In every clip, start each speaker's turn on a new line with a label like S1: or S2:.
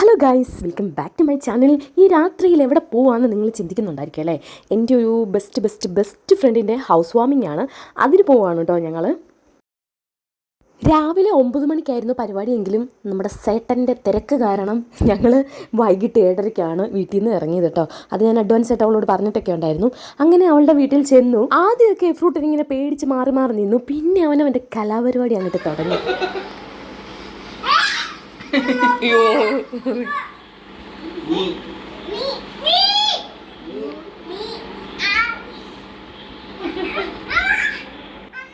S1: Hello guys welcome back to my channel ഈ രാത്രിയിൽ എവിടെ പോവാന്ന് നിങ്ങൾ ചിന്തിക്കുന്നുണ്ടായിരിക്കും അല്ലേ? എന്റെ ഒരു ബെസ്റ്റ് ബെസ്റ്റ് ബെസ്റ്റ് ഫ്രണ്ടിന്റെ ഹൗസ് വാമിംഗ് ആണ്. അതിന് പോവാണ് കേട്ടോ ഞങ്ങൾ രാവിലെ ഒമ്പത് മണിക്കായിരുന്നു പരിപാടിയെങ്കിലും നമ്മുടെ സേട്ടന്റെ തിരക്ക് കാരണം ഞങ്ങൾ വൈകിട്ട് ഏഴരയ്ക്കാണ് വീട്ടിൽ നിന്ന് ഇറങ്ങിയത് കേട്ടോ അത് ഞാൻ അഡ്വാൻസ് ആയിട്ട് അവളോട് പറഞ്ഞിട്ടൊക്കെ ഉണ്ടായിരുന്നു. അങ്ങനെ അവളുടെ വീട്ടിൽ ചെന്നു. ആദ്യമൊക്കെ ഫ്രൂട്ടിനിങ്ങനെ പേടിച്ച് മാറി മാറി നിന്നു. പിന്നെ അവൻ അവന്റെ കലാപരിപാടി അങ്ങോട്ട് തുടങ്ങി.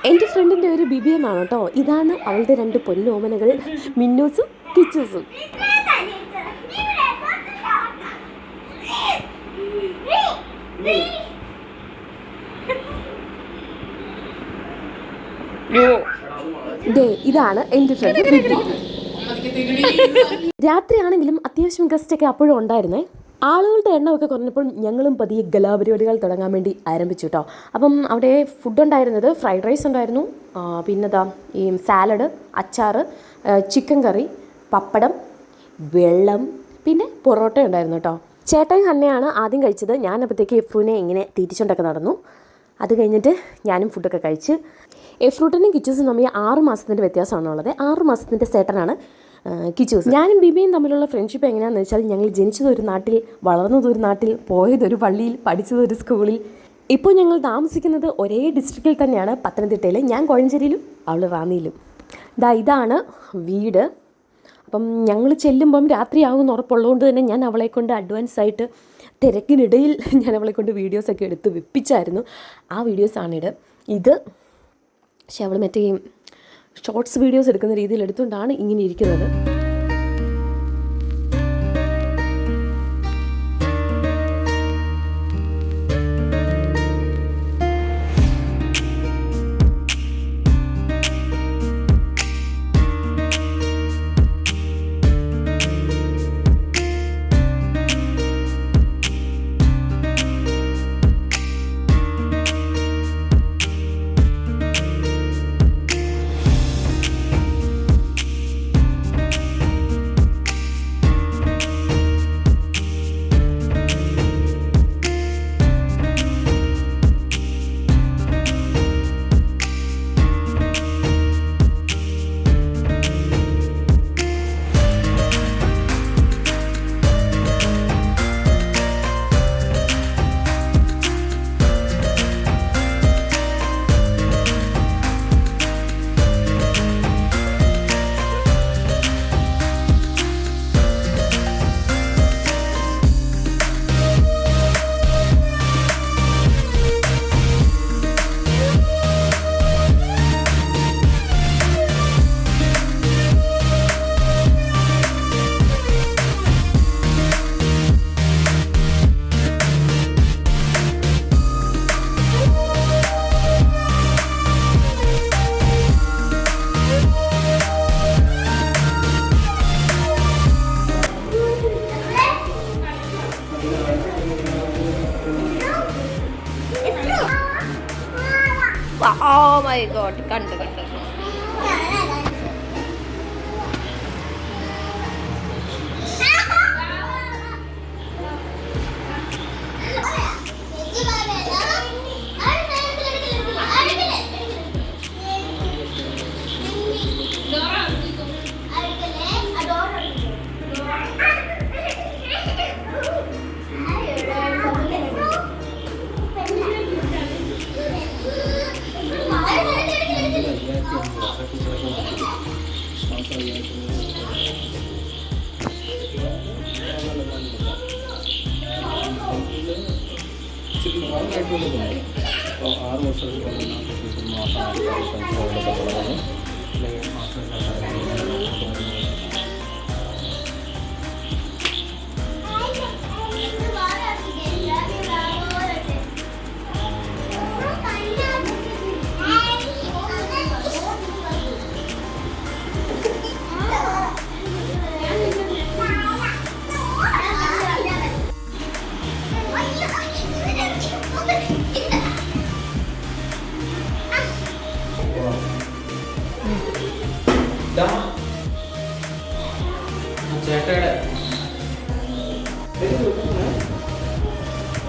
S1: എന്റെ ഫ്രണ്ടിന്റെ ഒരു ബിബി എന്നാണ് കേട്ടോ. ഇതാണ് അവളുടെ രണ്ട് പൊന്നോമനകൾ മിന്നൂസും കിച്ചൂസും. ഇതാണ് എന്റെ ഫ്രണ്ട് ബിബി. രാത്രിയാണെങ്കിലും അത്യാവശ്യം ഗസ്റ്റ് ഒക്കെ അപ്പോഴും ഉണ്ടായിരുന്നേ. ആളുകളുടെ എണ്ണമൊക്കെ കുറഞ്ഞപ്പോൾ ഞങ്ങളും പതിയെ ഗലാപരിപാടികൾ തുടങ്ങാൻ വേണ്ടി ആരംഭിച്ചു കേട്ടോ അപ്പം അവിടെ ഫുഡ് ഉണ്ടായിരുന്നത് ഫ്രൈഡ് റൈസ് ഉണ്ടായിരുന്നു. പിന്നെന്താ ഈ സാലഡ് അച്ചാർ ചിക്കൻ കറി പപ്പടം വെള്ളം പിന്നെ പൊറോട്ട ഉണ്ടായിരുന്നു കേട്ടോ ചേട്ടൻ തന്നെയാണ് ആദ്യം കഴിച്ചത്. ഞാൻ അപ്പോഴത്തേക്ക് എഫ്രൂനെ ഇങ്ങനെ തീറ്റിച്ചുകൊണ്ടൊക്കെ നടന്നു. അത് കഴിഞ്ഞിട്ട് ഞാനും ഫുഡൊക്കെ കഴിച്ച്. എഫ്രൂട്ടിനും കിച്ചൂസും തമ്മിൽ ആറ് മാസത്തിന്റെ വ്യത്യാസമാണുള്ളത്. ആറ് മാസത്തിന്റെ സേട്ടനാണ് ആ, കിച്ചൂസ് ഞാനും ബിബിയും തമ്മിലുള്ള ഫ്രണ്ട്ഷിപ്പ് എങ്ങനെയാണെന്ന് വെച്ചാൽ ഞങ്ങൾ ജനിച്ചത് ഒരു നാട്ടിൽ വളർന്നത് ഒരു നാട്ടിൽ പോയത് ഒരു പള്ളിയിൽ പഠിച്ചത് ഒരു സ്കൂളിൽ ഇപ്പോൾ ഞങ്ങൾ താമസിക്കുന്നത് ഒരേ ഡിസ്ട്രിക്റ്റിൽ തന്നെയാണ് പത്തനംതിട്ടയിൽ ഞാൻ കോഴഞ്ചേരിയിലും അവൾ റാന്നിയിലും. ദാ ഇതാണ് വീട്. അപ്പം ഞങ്ങൾ ചെല്ലുമ്പം രാത്രിയാകുമെന്ന് ഉറപ്പുള്ളതുകൊണ്ട് തന്നെ ഞാൻ അവളെ കൊണ്ട് അഡ്വാൻസ് ആയിട്ട് തിരക്കിനിടയിൽ ഞാൻ അവളെ കൊണ്ട് വീഡിയോസൊക്കെ എടുത്ത് വെപ്പിച്ചായിരുന്നു. ആ വീഡിയോസാണിത് ഇത് പക്ഷെ അവൾ മറ്റേ ഷോർട്സ് വീഡിയോസ് എടുക്കുന്ന രീതിയിൽ എടുത്തുകൊണ്ടാണ് ഇങ്ങനെ ഇരിക്കുന്നത്.
S2: മൈ ഗോഡ് കണ്ടു.
S3: ആറ് വർഷത്തിൽ കൊണ്ടുവന്ന മാസം ആൾക്കാർ പെൻഷൻ കൊടുക്കുന്നുള്ളത് അല്ലെങ്കിൽ മാസം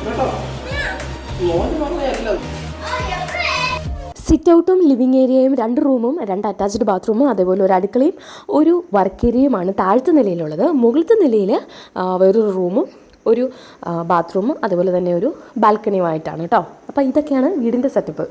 S3: കേട്ടോ? മോന് പറഞ്ഞല്ല
S1: സിറ്റ് ഔട്ടും ലിവിങ് ഏരിയയും രണ്ട് റൂമും രണ്ട് അറ്റാച്ച്ഡ് ബാത്റൂമും അതേപോലെ ഒരു അടുക്കളയും ഒരു വർക്ക് ഏരിയയുമാണ് താഴത്തെ നിലയിലുള്ളത്. മുകളിലത്തെ നിലയിൽ വേറൊരു റൂമും ഒരു ബാത്റൂമും അതുപോലെ തന്നെ ഒരു ബാൽക്കണിയുമായിട്ടാണ് കേട്ടോ. അപ്പോൾ ഇതൊക്കെയാണ് വീടിന്റെ സെറ്റപ്പ്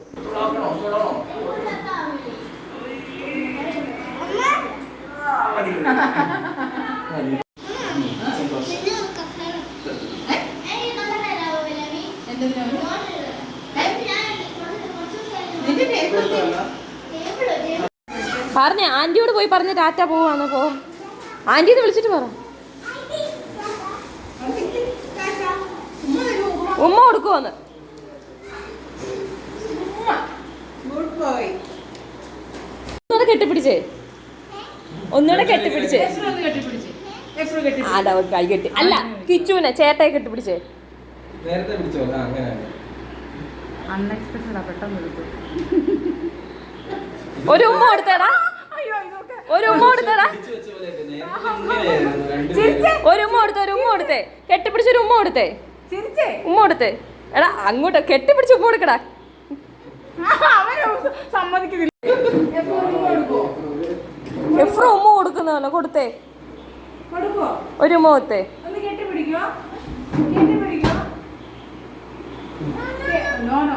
S1: പറഞ്ഞ ആന്റിയോട് പോയി പറഞ്ഞ് ടാറ്റ പോവാണ് പോ. ആന്റിന്ന് വിളിച്ചിട്ട് പറ. ഉമ്മ കൊടുക്കുവോന്ന്. ഒന്നുകൂടെ കെട്ടിപ്പിടിച്ചേ. ഒന്നുകൂടെ കെട്ടിപ്പിടിച്ചേ. ഒരു കൈ കെട്ടി. അല്ല കിച്ചുവിനെ ചേട്ടായി കെട്ടിപ്പിടിച്ചേ.
S3: നേരത്തെ പിടിച്ചോ? അങ്ങനെ
S4: അൺഎക്സ്പെക്ടഡാ പെട്ടെന്ന് എടുത്തു
S1: ഒരു ഉമ്മ കൊടുത്തേടാ. ഒരു ഉമ്മ കൊടുത്തേടാ. ഒരു ഉമ്മ കൊടുത്തേ ഒരു ഉമ്മ കൊടുത്തേ. കെട്ടിപ്പിടിച്ച ഒരു ഉമ്മ കൊടുത്തേ.
S4: ചിരിച്ചേ.
S1: ഉമ്മ കൊടുത്തേ. എടാ അങ്ങോട്ട് കെട്ടിപ്പിടിച്ച് ഉമ്മ കൊടുക്കടാ. എഫ്രോ ഉമ്മ കൊടുക്കുന്നതല്ലോ കൊടുത്തേ.
S4: കൊടുക്കോ
S1: ഒരു ഉമ്മ കൊടുത്തേ.
S4: ഒന്ന് കെട്ടിപ്പിടിക്കോ കെട്ടിപ്പിടിക്കോ നോ നോ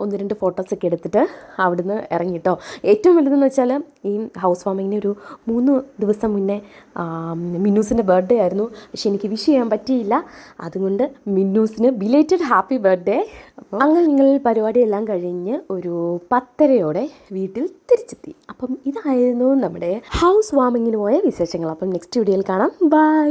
S1: ഒന്ന് രണ്ട് ഫോട്ടോസൊക്കെ എടുത്തിട്ട് അവിടുന്ന് ഇറങ്ങിട്ടോ. ഏറ്റവും വലുതെന്ന് വെച്ചാൽ ഈ ഹൗസ് വാമിങ്ങിന് ഒരു മൂന്ന് ദിവസം മുന്നേ മിന്നൂസിന്റെ ബർത്ത്ഡേ ആയിരുന്നു. പക്ഷെ എനിക്ക് വിഷ് ചെയ്യാൻ പറ്റിയില്ല. അതുകൊണ്ട് മിന്നൂസിന് ബിലേറ്റഡ് ഹാപ്പി ബർത്ത്ഡേ അങ്ങനെ നിങ്ങൾ പരിപാടിയെല്ലാം കഴിഞ്ഞ് ഒരു പത്തരയോടെ വീട്ടിൽ തിരിച്ചെത്തി. അപ്പം ഇതായിരുന്നു നമ്മുടെ ഹൗസ് വാമിങ്ങിന് പോയ വിശേഷങ്ങൾ. അപ്പം നെക്സ്റ്റ് വീഡിയോയിൽ കാണാം. ബൈ